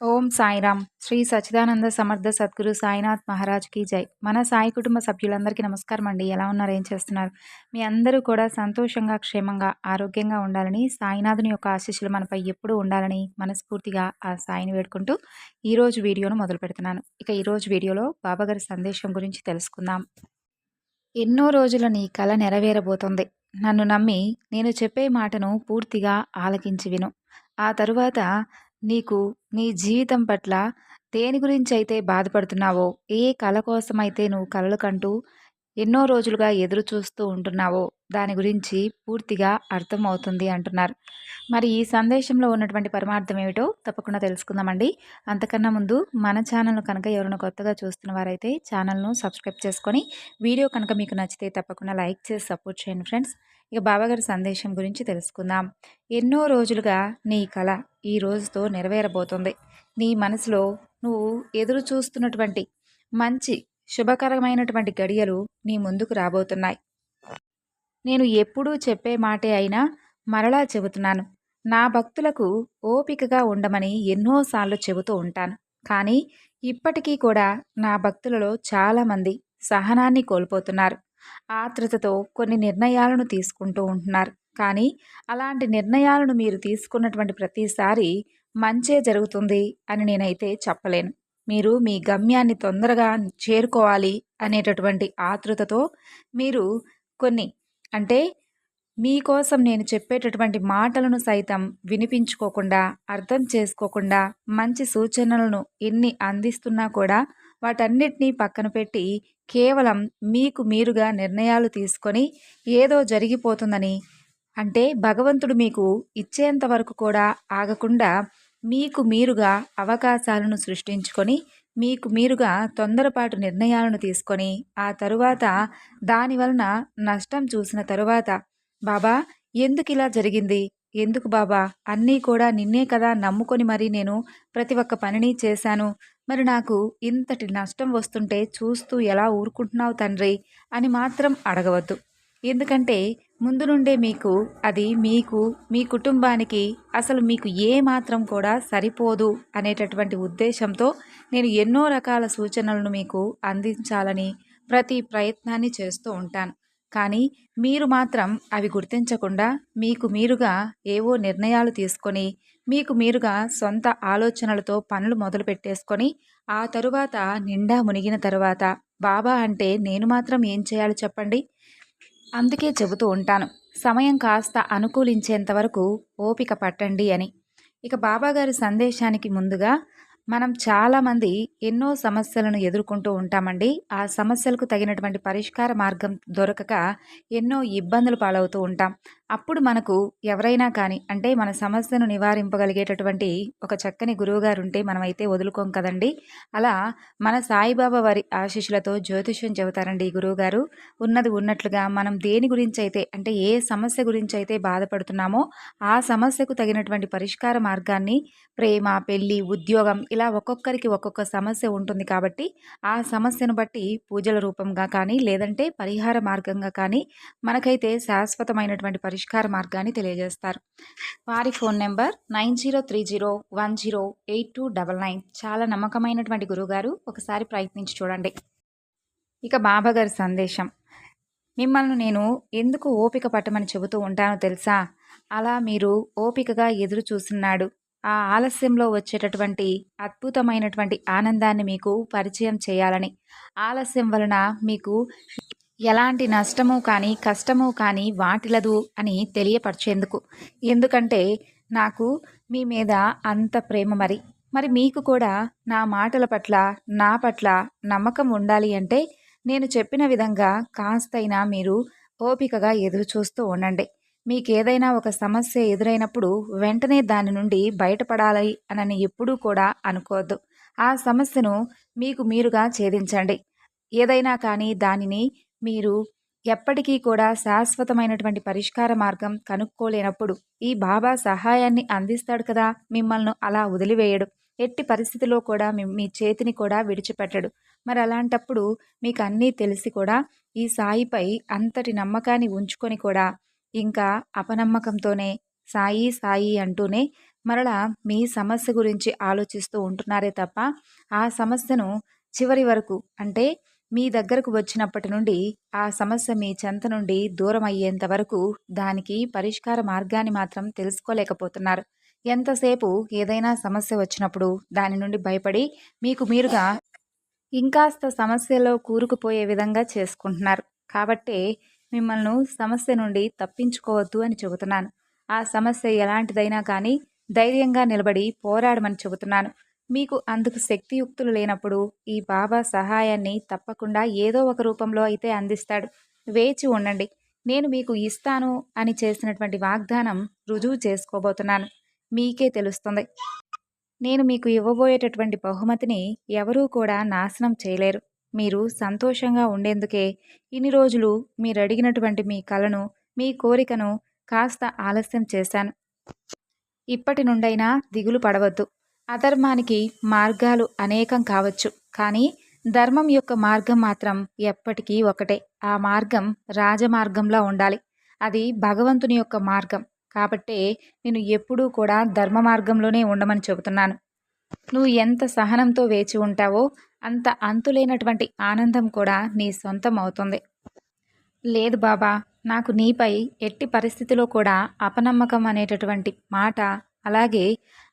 ఓం సాయిరామ్. శ్రీ సచ్చిదానంద సమర్థ సద్గురు సాయినాథ్ మహారాజ్కి జై. మన సాయి కుటుంబ సభ్యులందరికీ నమస్కారం అండి. ఎలా ఉన్నారు? ఏం చేస్తున్నారు? మీ అందరూ కూడా సంతోషంగా క్షేమంగా ఆరోగ్యంగా ఉండాలని సాయినాథుని యొక్క ఆశీస్సులు మనపై ఎప్పుడూ ఉండాలని మనస్ఫూర్తిగా ఆ సాయిని వేడుకుంటూ ఈరోజు వీడియోను మొదలు పెడుతున్నాను. ఇక ఈరోజు వీడియోలో బాబాగారి సందేశం గురించి తెలుసుకుందాం. ఎన్నో రోజుల నీ కళ నెరవేరబోతుంది. నన్ను నమ్మి నేను చెప్పే మాటను పూర్తిగా ఆలకించి విను. ఆ తరువాత నీకు నీ జీవితం పట్ల దేని గురించి అయితే బాధపడుతున్నావో ఏ కళ కోసమైతే నువ్వు కలలు కంటూ ఎన్నో రోజులుగా ఎదురు చూస్తూ ఉంటున్నావో దాని గురించి పూర్తిగా అర్థమవుతుంది అంటున్నారు. మరి ఈ సందేశంలో ఉన్నటువంటి పరమార్థం ఏమిటో తప్పకుండా తెలుసుకుందామండి. అంతకన్నా ముందు మన ఛానల్ను కనుక ఎవరైనా కొత్తగా చూస్తున్న వారైతే ఛానల్ను సబ్స్క్రైబ్ చేసుకొని వీడియో కనుక మీకు నచ్చితే తప్పకుండా లైక్ చేసి సపోర్ట్ చేయండి ఫ్రెండ్స్. ఇక బాబాగారి సందేశం గురించి తెలుసుకుందాం. ఎన్నో రోజులుగా నీ కళ ఈ రోజుతో నెరవేరబోతుంది. నీ మనసులో నువ్వు ఎదురు చూస్తున్నటువంటి మంచి శుభకరమైనటువంటి గడియలు నీ ముందుకు రాబోతున్నాయి. నేను ఎప్పుడూ చెప్పే మాటే అయినా మరలా చెబుతున్నాను. నా భక్తులకు ఓపికగా ఉండమని ఎన్నోసార్లు చెబుతూ ఉంటాను. కానీ ఇప్పటికీ కూడా నా భక్తులలో చాలామంది సహనాన్ని కోల్పోతున్నారు. ఆతృతతో కొన్ని నిర్ణయాలను తీసుకుంటూ ఉంటున్నారు. కానీ అలాంటి నిర్ణయాలను మీరు తీసుకున్నటువంటి ప్రతిసారి మంచే జరుగుతుంది అని నేనైతే చెప్పలేను. మీరు మీ గమ్యాన్ని తొందరగా చేరుకోవాలి అనేటటువంటి ఆతృతతో మీరు కొన్ని అంటే మీకోసం నేను చెప్పేటటువంటి మాటలను సైతం వినిపించుకోకుండా అర్థం చేసుకోకుండా మంచి సూచనలను ఎన్ని అందిస్తున్నా కూడా వాటన్నిటినీ పక్కన పెట్టి కేవలం మీకు మీరుగా నిర్ణయాలు తీసుకొని ఏదో జరిగిపోతుందని. అంటే భగవంతుడు మీకు ఇచ్చేంత వరకు కూడా ఆగకుండా మీకు మీరుగా అవకాశాలను సృష్టించుకొని మీకు మీరుగా తొందరపాటు నిర్ణయాలను తీసుకొని ఆ తరువాత దాని వలన నష్టం చూసిన తరువాత బాబా ఎందుకు ఇలా జరిగింది? ఎందుకు బాబా? అన్నీ కూడా నిన్నే కదా నమ్ముకొని మరి నేను ప్రతి ఒక్క పనిని చేశాను. మరి నాకు ఇంతటి నష్టం వస్తుంటే చూస్తూ ఎలా ఊరుకుంటున్నావు తండ్రి? అని మాత్రం అడగవద్దు. ఎందుకంటే ముందు నుండే మీకు అది మీకు మీ కుటుంబానికి అసలు మీకు ఏ మాత్రం కూడా సరిపోదు అనేటటువంటి ఉద్దేశంతో నేను ఎన్నో రకాల సూచనలను మీకు అందించాలని ప్రతి ప్రయత్నాన్ని చేస్తూ ఉంటాను. కానీ మీరు మాత్రం అవి గుర్తించకుండా మీకు మీరుగా ఏవో నిర్ణయాలు తీసుకొని మీకు మీరుగా సొంత ఆలోచనలతో పనులు మొదలు పెట్టేసుకొని ఆ తరువాత నిండా మునిగిన తరువాత బాబా అంటే నేను మాత్రం ఏం చేయాలి చెప్పండి? అందుకే చెబుతూ ఉంటాను. సమయం కాస్త అనుకూలించేంత వరకు ఓపిక పట్టండి అని. ఇక బాబాగారి సందేశానికి ముందుగా మనం చాలామంది ఎన్నో సమస్యలను ఎదుర్కొంటూ ఉంటామండి. ఆ సమస్యలకు తగినటువంటి పరిష్కార మార్గం దొరకక ఎన్నో ఇబ్బందులు పాలవుతూ ఉంటాం. అప్పుడు మనకు ఎవరైనా కానీ అంటే మన సమస్యను నివారింపగలిగేటటువంటి ఒక చక్కని గురువుగారు ఉంటే మనమైతే వదులుకోం కదండి. అలా మన సాయిబాబా వారి ఆశీస్సులతో జ్యోతిష్యం చెబుతారండి ఈ గురువుగారు. ఉన్నది ఉన్నట్లుగా మనం దేని గురించి అయితే అంటే ఏ సమస్య గురించి అయితే బాధపడుతున్నామో ఆ సమస్యకు తగినటువంటి పరిష్కార మార్గాన్ని ప్రేమ పెళ్ళి ఉద్యోగం ఇలా ఒక్కొక్కరికి ఒక్కొక్క సమస్య ఉంటుంది కాబట్టి ఆ సమస్యను బట్టి పూజల రూపంగా కానీ లేదంటే పరిహార మార్గంగా కానీ మనకైతే శాశ్వతమైనటువంటి పరిష్కారం మార్గాన్ని తెలియజేస్తారు. వారి phone number nine zero three zero one zero eight two double nine. చాలా నమ్మకమైనటువంటి గురుగారు ఒకసారి ప్రయత్నించి చూడండి. ఇక బాబాగారి సందేశం. మిమ్మల్ని నేను ఎందుకు ఓపిక పట్టమని చెబుతూ ఉంటానో తెలుసా? అలా మీరు ఓపికగా ఎదురు చూస్తున్నాడు. ఆ ఆలస్యంలో వచ్చేటటువంటి అద్భుతమైనటువంటి ఆనందాన్ని మీకు పరిచయం చేయాలని. ఆలస్యం వలన మీకు ఎలాంటి నష్టము కానీ కష్టము కానీ వాటిలదు అని తెలియపరిచేందుకు. ఎందుకంటే నాకు మీ మీద అంత ప్రేమ మరి. మరి మీకు కూడా నా మాటల పట్ల నా పట్ల నమ్మకం ఉండాలి అంటే నేను చెప్పిన విధంగా కాస్తైనా మీరు ఓపికగా ఎదురు చూస్తూ ఉండండి. మీకు ఏదైనా ఒక సమస్య ఎదురైనప్పుడు వెంటనే దాని నుండి బయటపడాలి అని ఎప్పుడూ కూడా అనుకోవద్దు. ఆ సమస్యను మీకు మీరుగా ఛేదించండి. ఏదైనా కానీ దానిని మీరు ఎప్పటికీ కూడా శాశ్వతమైనటువంటి పరిష్కార మార్గం కనుక్కోలేనప్పుడు ఈ బాబా సహాయాన్ని అందిస్తాడు కదా మిమ్మల్ని అలా వదిలివేయడు. ఎట్టి పరిస్థితిలో కూడా మీ చేతిని కూడా విడిచిపెట్టడు. మరి అలాంటప్పుడు మీకు అన్నీ తెలిసి కూడా ఈ సాయిపై అంతటి నమ్మకాన్ని ఉంచుకొని కూడా ఇంకా అపనమ్మకంతోనే సాయి సాయి అంటూనే మరలా మీ సమస్య గురించి ఆలోచిస్తూ ఉంటున్నారే తప్ప ఆ సమస్యను చివరి వరకు అంటే మీ దగ్గరకు వచ్చినప్పటి నుండి ఆ సమస్య మీ చెంత నుండి దూరం అయ్యేంత వరకు దానికి పరిష్కార మార్గాన్ని మాత్రం తెలుసుకోలేకపోతున్నారు. ఎంతసేపు ఏదైనా సమస్య వచ్చినప్పుడు దాని నుండి భయపడి మీకు మీరుగా ఇంకాస్త సమస్యలో కూరుకుపోయే విధంగా చేసుకుంటున్నారు. కాబట్టే మిమ్మల్ని సమస్య నుండి తప్పించుకోవద్దు అని చెబుతున్నాను. ఆ సమస్య ఎలాంటిదైనా కానీ ధైర్యంగా నిలబడి పోరాడమని చెబుతున్నాను. మీకు అందుకు శక్తియుక్తులు లేనప్పుడు ఈ బాబా సహాయాన్ని తప్పకుండా ఏదో ఒక రూపంలో అయితే అందిస్తాడు. వేచి ఉండండి. నేను మీకు ఇస్తాను అని చేసినటువంటి వాగ్దానం రుజువు చేసుకోబోతున్నాను. మీకే తెలుస్తుంది. నేను మీకు ఇవ్వబోయేటటువంటి బహుమతిని ఎవరూ కూడా నాశనం చేయలేరు. మీరు సంతోషంగా ఉండేందుకే ఇన్ని రోజులు మీరు అడిగినటువంటి మీ కలను మీ కోరికను కాస్త ఆలస్యం చేశాను. ఇప్పటి నుండైనా దిగులు పడవద్దు. అధర్మానికి మార్గాలు అనేకం కావచ్చు కానీ ధర్మం యొక్క మార్గం మాత్రం ఎప్పటికీ ఒకటే. ఆ మార్గం రాజమార్గంలా ఉండాలి. అది భగవంతుని యొక్క మార్గం. కాబట్టే నేను ఎప్పుడూ కూడా ధర్మ మార్గంలోనే ఉండమని చెబుతున్నాను. నువ్వు ఎంత సహనంతో వేచి ఉంటావో అంత అంతులేనటువంటి ఆనందం కూడా నీ సొంతం అవుతుంది. లేదు బాబా నాకు నీపై ఎట్టి పరిస్థితిలో కూడా అపనమ్మకం అనేటటువంటి మాట అలాగే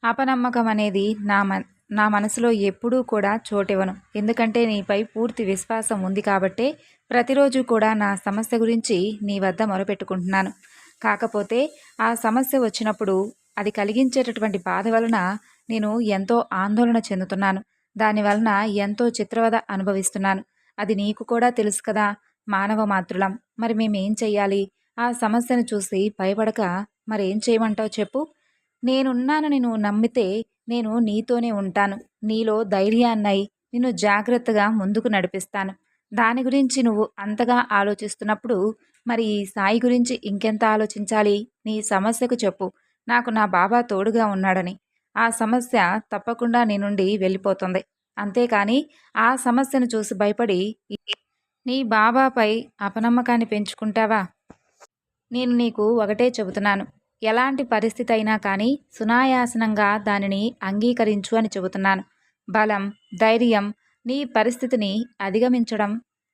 అపనమ్మకం అనేది నా మ నా మనసులో ఎప్పుడూ కూడా చోటివ్వను. ఎందుకంటే నీపై పూర్తి విశ్వాసం ఉంది కాబట్టే ప్రతిరోజు కూడా నా సమస్య గురించి నీ వద్ద మొరపెట్టుకుంటున్నాను. కాకపోతే ఆ సమస్య వచ్చినప్పుడు అది కలిగించేటటువంటి బాధ వలన నేను ఎంతో ఆందోళన చెందుతున్నాను. దాని వలన ఎంతో చిత్రవద అనుభవిస్తున్నాను. అది నీకు కూడా తెలుసు కదా మానవ మాతృలం. మరి మేమేం చెయ్యాలి? ఆ సమస్యను చూసి భయపడక మరేం చేయమంటావు చెప్పు? నేనున్నానని నువ్వు నమ్మితే నేను నీతోనే ఉంటాను. నీలో ధైర్యాన్నై నిన్ను జాగ్రత్తగా ముందుకు నడిపిస్తాను. దాని గురించి నువ్వు అంతగా ఆలోచిస్తున్నప్పుడు మరి ఈ సాయి గురించి ఇంకెంత ఆలోచించాలి? నీ సమస్యకు చెప్పు. నాకు నా బాబా తోడుగా ఉన్నాడని. ఆ సమస్య తప్పకుండా నీ నుండి వెళ్ళిపోతుంది. అంతేకాని ఆ సమస్యను చూసి భయపడి నీ బాబాపై అపనమ్మకాన్ని పెంచుకుంటావా? నేను నీకు ఒకటే చెబుతున్నాను. ఎలాంటి పరిస్థితి అయినా కానీ సునాయాసనంగా దానిని అంగీకరించు అని చెబుతున్నాను. బలం ధైర్యం నీ పరిస్థితిని అధిగమించడం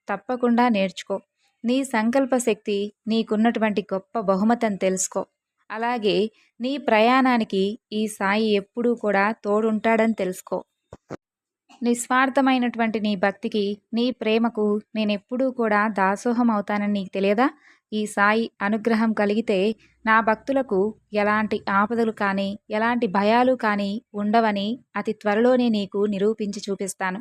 తప్పకుండా నేర్చుకో. నీ సంకల్ప శక్తి నీకున్నటువంటి గొప్ప బహుమతిని తెలుసుకో. అలాగే నీ ప్రయాణానికి ఈ సాయి ఎప్పుడూ కూడా తోడుంటాడని తెలుసుకో. నిస్వార్థమైనటువంటి నీ భక్తికి నీ ప్రేమకు నేనెప్పుడూ కూడా దాసోహం అవుతానని నీకు తెలియదా? ఈ సాయి అనుగ్రహం కలిగితే నా భక్తులకు ఎలాంటి ఆపదలు కానీ ఎలాంటి భయాలు కానీ ఉండవని అతి త్వరలోనే నీకు నిరూపించి చూపిస్తాను.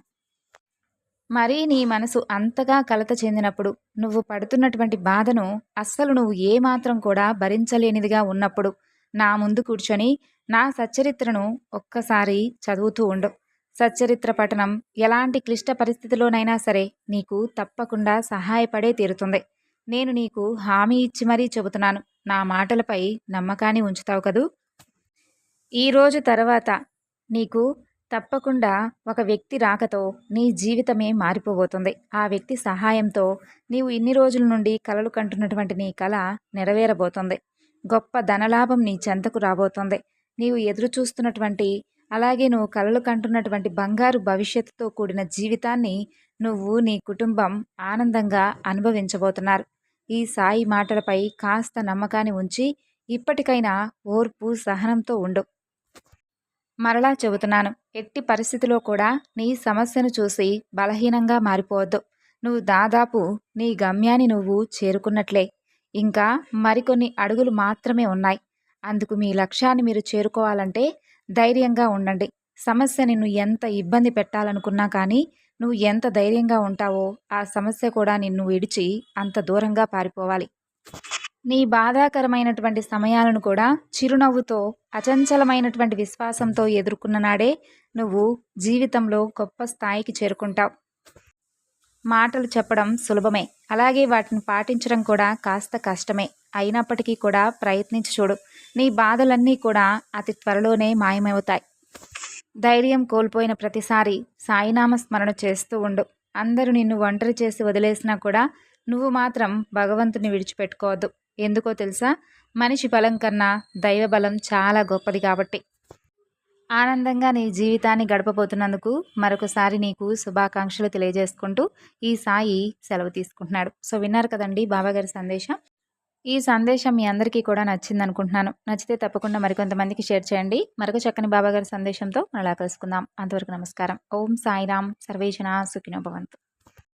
మరీ నీ మనసు అంతగా కలత చెందినప్పుడు నువ్వు పడుతున్నటువంటి బాధను అస్సలు నువ్వు ఏమాత్రం కూడా భరించలేనిదిగా ఉన్నప్పుడు నా ముందు కూర్చొని నా సచ్చరిత్రను ఒక్కసారి చదువుతూ ఉండు. సచ్చరిత్ర పఠనం ఎలాంటి క్లిష్ట పరిస్థితిలోనైనా సరే నీకు తప్పకుండా సహాయపడే తీరుతుంది. నేను నీకు హామీ ఇచ్చి మరీ చెబుతున్నాను. నా మాటలపై నమ్మకాన్ని ఉంచుతావు కదూ? ఈరోజు తర్వాత నీకు తప్పకుండా ఒక వ్యక్తి రాకతో నీ జీవితమే మారిపోబోతుంది. ఆ వ్యక్తి సహాయంతో నీవు ఇన్ని రోజుల నుండి కలలు కంటున్నటువంటి నీ కళ నెరవేరబోతుంది. గొప్ప ధనలాభం నీ చెంతకు రాబోతుంది. నీవు ఎదురు చూస్తున్నటువంటి అలాగే నువ్వు కలలు కంటున్నటువంటి బంగారు భవిష్యత్తుతో కూడిన జీవితాన్ని నువ్వు నీ కుటుంబం ఆనందంగా అనుభవించబోతున్నారు. ఈ సాయి మాటలపై కాస్త నమ్మకాన్ని ఉంచి ఇప్పటికైనా ఓర్పు సహనంతో ఉండు. మరలా చెబుతున్నాను ఎట్టి పరిస్థితిలో కూడా నీ సమస్యను చూసి బలహీనంగా మారిపోవద్దు. నువ్వు దాదాపు నీ గమ్యాన్ని నువ్వు చేరుకున్నట్లే. ఇంకా మరికొన్ని అడుగులు మాత్రమే ఉన్నాయి. అందుకు మీ లక్ష్యాన్ని మీరు చేరుకోవాలంటే ధైర్యంగా ఉండండి. సమస్య నిన్ను ఎంత ఇబ్బంది పెట్టాలనుకున్నా కానీ నువ్వు ఎంత ధైర్యంగా ఉంటావో ఆ సమస్య కూడా నిన్ను విడిచి అంత దూరంగా పారిపోవాలి. నీ బాధాకరమైనటువంటి సమయాలను కూడా చిరునవ్వుతో అచంచలమైనటువంటి విశ్వాసంతో ఎదుర్కొన్న నాడే నువ్వు జీవితంలో గొప్ప స్థాయికి చేరుకుంటావు. మాటలు చెప్పడం సులభమే. అలాగే వాటిని పాటించడం కూడా కాస్త కష్టమే. అయినప్పటికీ కూడా ప్రయత్నించి చూడు. నీ బాధలన్నీ కూడా అతి త్వరలోనే మాయమవుతాయి. ధైర్యం కోల్పోయిన ప్రతిసారి సాయినామ స్మరణ చేస్తూ ఉండు. అందరూ నిన్ను ఒంటరి చేసి వదిలేసినా కూడా నువ్వు మాత్రం భగవంతుని విడిచిపెట్టుకోవద్దు. ఎందుకో తెలుసా? మనిషి బలం కన్నా దైవ బలం చాలా గొప్పది కాబట్టి. ఆనందంగా నీ జీవితాన్ని గడపబోతున్నందుకు మరొకసారి నీకు శుభాకాంక్షలు తెలియజేసుకుంటూ ఈ సాయి సెలవు తీసుకుంటున్నాడు. సో విన్నారు కదండి బాబాగారి సందేశం? ఈ సందేశం మీ అందరికీ కూడా నచ్చింది అనుకుంటున్నాను నచ్చితే తప్పకుండా మరికొంతమందికి షేర్ చేయండి. మరొక చక్కని బాబాగారి సందేశంతో మళ్ళా కలుసుకుందాం. అంతవరకు నమస్కారం. ఓం సాయిరామ్. సర్వేజన సుఖినోభవంతు